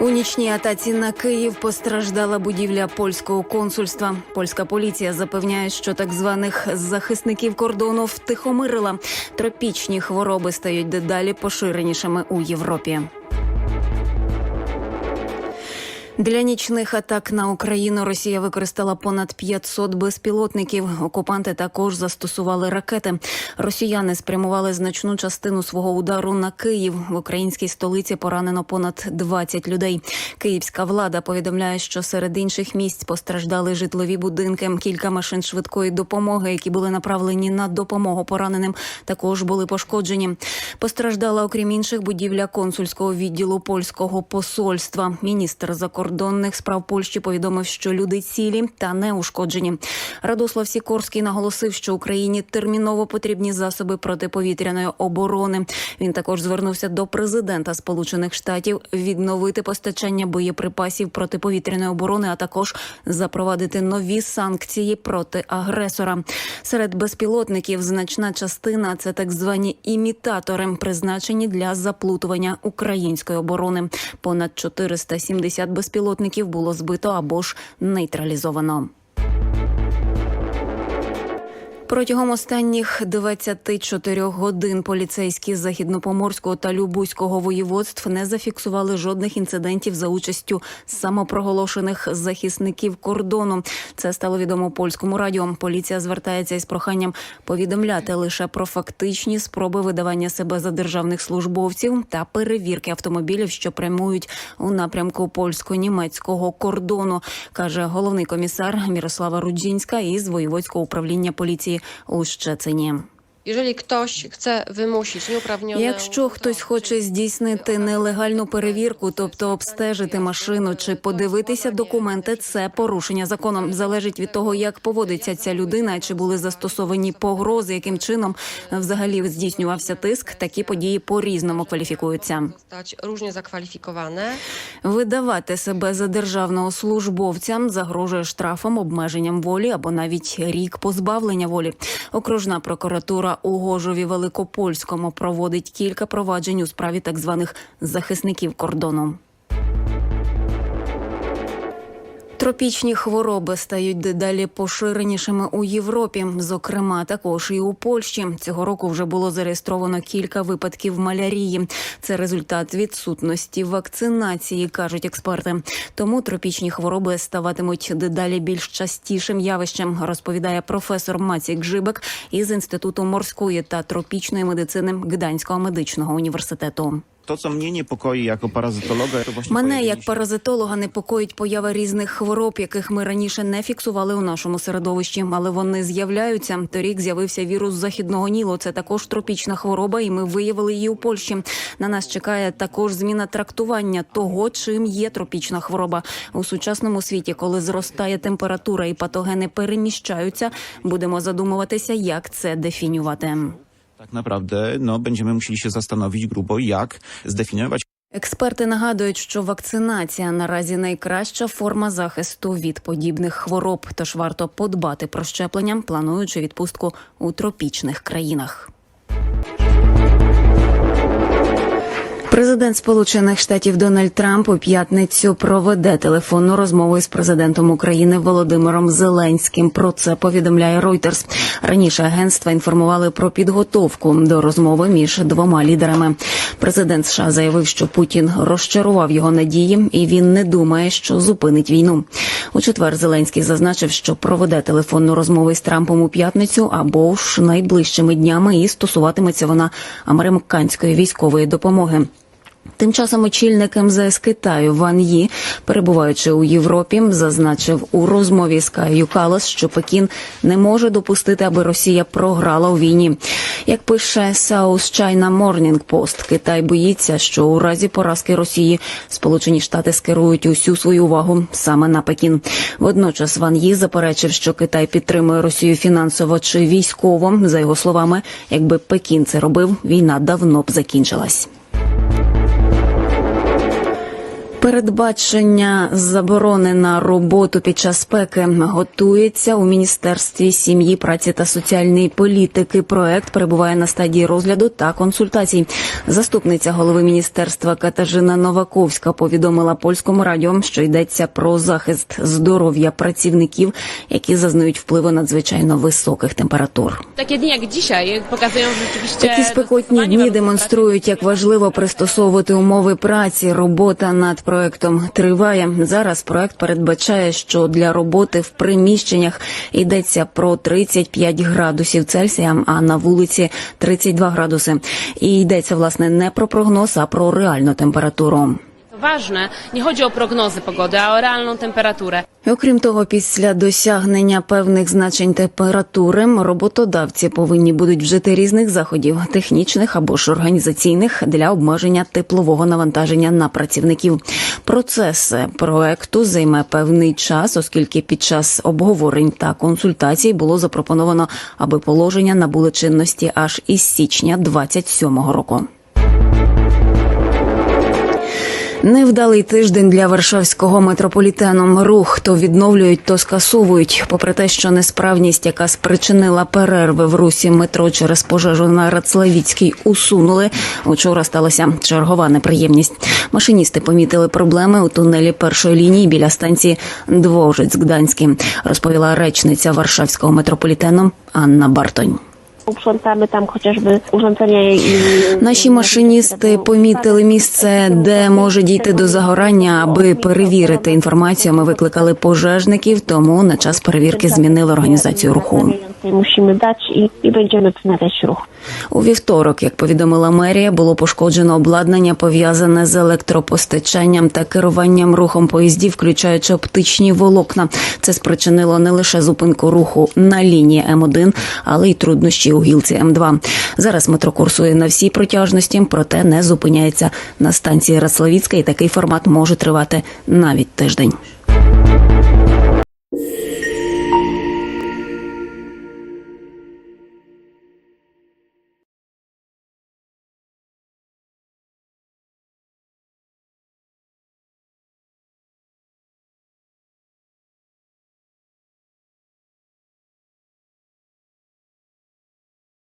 У нічній атаці на Київ постраждала будівля польського консульства. Польська поліція запевняє, що так званих захисників кордону втихомирила. Тропічні хвороби стають дедалі поширенішими у Європі. Для нічних атак на Україну Росія використала понад 500 безпілотників. Окупанти також застосували ракети. Росіяни спрямували значну частину свого удару на Київ. В українській столиці поранено понад 20 людей. Київська влада повідомляє, що серед інших місць постраждали житлові будинки. Кілька машин швидкої допомоги, які були направлені на допомогу пораненим, також були пошкоджені. Постраждала, окрім інших, будівля консульського відділу польського посольства. Міністр закордонних справ Польщі повідомив, що люди цілі та не ушкоджені. Радослав Сікорський наголосив, що Україні терміново потрібні засоби протиповітряної оборони. Він також звернувся до президента Сполучених Штатів відновити постачання боєприпасів протиповітряної оборони, а також запровадити нові санкції проти агресора. Серед безпілотників значна частина це так звані імітатори, призначені для заплутування української оборони. Понад 470 безпілотників було збито або ж нейтралізовано. Протягом останніх 24 годин поліцейські з західнопоморського та любузького воєводств не зафіксували жодних інцидентів за участю самопроголошених захисників кордону. Це стало відомо польському радіо. Поліція звертається із проханням повідомляти лише про фактичні спроби видавання себе за державних службовців та перевірки автомобілів, що прямують у напрямку польсько-німецького кордону, каже головний комісар Мірослава Руджінська із воєводського управління поліції Łódź. Ktoś chce wymusić nieuprawnione... Якщо хтось хоче здійснити нелегальну перевірку, тобто обстежити машину чи подивитися документи, це порушення законом. Залежить від того, як поводиться ця людина, чи були застосовані погрози, яким чином взагалі здійснювався тиск. Такі події по різному кваліфікуються. różnie zakwalifikowane. Видавати себе за державного службовця загрожує штрафом, обмеженням волі або навіть рік позбавлення волі. Окружна прокуратура у Гожові Великопольському проводить кілька проваджень у справі так званих захисників кордону. Тропічні хвороби стають дедалі поширенішими у Європі, зокрема також і у Польщі. Цього року вже було зареєстровано кілька випадків малярії. Це результат відсутності вакцинації, кажуть експерти. Тому тропічні хвороби ставатимуть дедалі більш частішим явищем, розповідає професор Мацік Гжибек із інституту морської та тропічної медицини Гданського медичного університету. To, co mnie niepokoi jako parazitologa, to właśnie Мене як паразитолога непокоїть поява різних хвороб, яких ми раніше не фіксували у нашому середовищі, але вони з'являються. Торік з'явився вірус західного нілу. Це також тропічна хвороба, і ми виявили її у Польщі. На нас чекає також зміна трактування того, чим є тропічна хвороба у сучасному світі. Коли зростає температура і патогени переміщаються, будемо задумуватися, як це дефінювати. Tak naprawdę no, będziemy musieli się zastanowić grubo, jak zdefiniować Експерти нагадують, що вакцинація наразі найкраща форма захисту від подібних хвороб. Тож варто подбати про щеплення, плануючи відпустку у тропічних країнах. Президент Сполучених Штатів Дональд Трамп у п'ятницю проведе телефонну розмову із президентом України Володимиром Зеленським. Про це повідомляє Reuters. Раніше агентства інформували про підготовку до розмови між двома лідерами. Президент США заявив, що Путін розчарував його надії, і він не думає, що зупинить війну. У четвер Зеленський зазначив, що проведе телефонну розмову із Трампом у п'ятницю або ж найближчими днями, і стосуватиметься вона американської військової допомоги. Тим часом очільник МЗС Китаю Ван Ї, перебуваючи у Європі, зазначив у розмові з Каю Калас, що Пекін не може допустити, аби Росія програла у війні. Як пише South China Morning Post, Китай боїться, що у разі поразки Росії Сполучені Штати скерують усю свою увагу саме на Пекін. Водночас Ван Ї заперечив, що Китай підтримує Росію фінансово чи військово. За його словами, якби Пекін це робив, війна давно б закінчилась. Передбачення заборони на роботу під час спеки готується у міністерстві сім'ї, праці та соціальної політики. Проект перебуває на стадії розгляду та консультацій. Заступниця голови міністерства Катажина Новаковська повідомила польському радіо, що йдеться про захист здоров'я працівників, які зазнають впливу надзвичайно високих температур. Takie dni jak dzisiaj pokazują Такі спекотні дні демонструють, як важливо пристосовувати умови праці. Робота над проектом триває. Зараз проект передбачає, що для роботи в приміщеннях йдеться про 35 градусів Цельсія, а на вулиці 32 градуси. І йдеться власне не про прогноз, а про реальну температуру. Ważne, nie chodzi o prognozy pogody, a o realną temperaturę. Окрім того, після досягнення певних значень температури роботодавці повинні будуть вжити різних заходів, технічних або ж організаційних для обмеження теплового навантаження на працівників. Процес проекту займе певний час, оскільки під час обговорень та консультацій було запропоновано, аби положення набули чинності аж із січня 27-го року. Невдалий тиждень для Варшавського метрополітену. Рух то відновлюють, то скасовують. Попри те, що несправність, яка спричинила перерви в русі метро через пожежу на Рацлавіцькій, усунули. Учора сталася чергова неприємність. Машиністи помітили проблеми у тунелі першої лінії біля станції Двожиць-Гданський, розповіла речниця Варшавського метрополітену Анна Бартонь. Uprzątamy tam chociażby urządzenia i... Наші машиністи помітили місце, де може дійти до загорання, аби перевірити інформацію. Ми викликали пожежників, тому на час перевірки змінили організацію руху. Musimy dać i, i będziemy wznawiać ruch. У вівторок, як повідомила мерія, було пошкоджено обладнання пов'язане з електропостачанням та керуванням рухом поїздів, включаючи оптичні волокна. Це спричинило не лише зупинку руху на лінії М1, але й труднощі у гілці М2. Зараз метро курсує на всій протяжності, проте не зупиняється на станції Раславіцька, і такий формат може тривати навіть тиждень.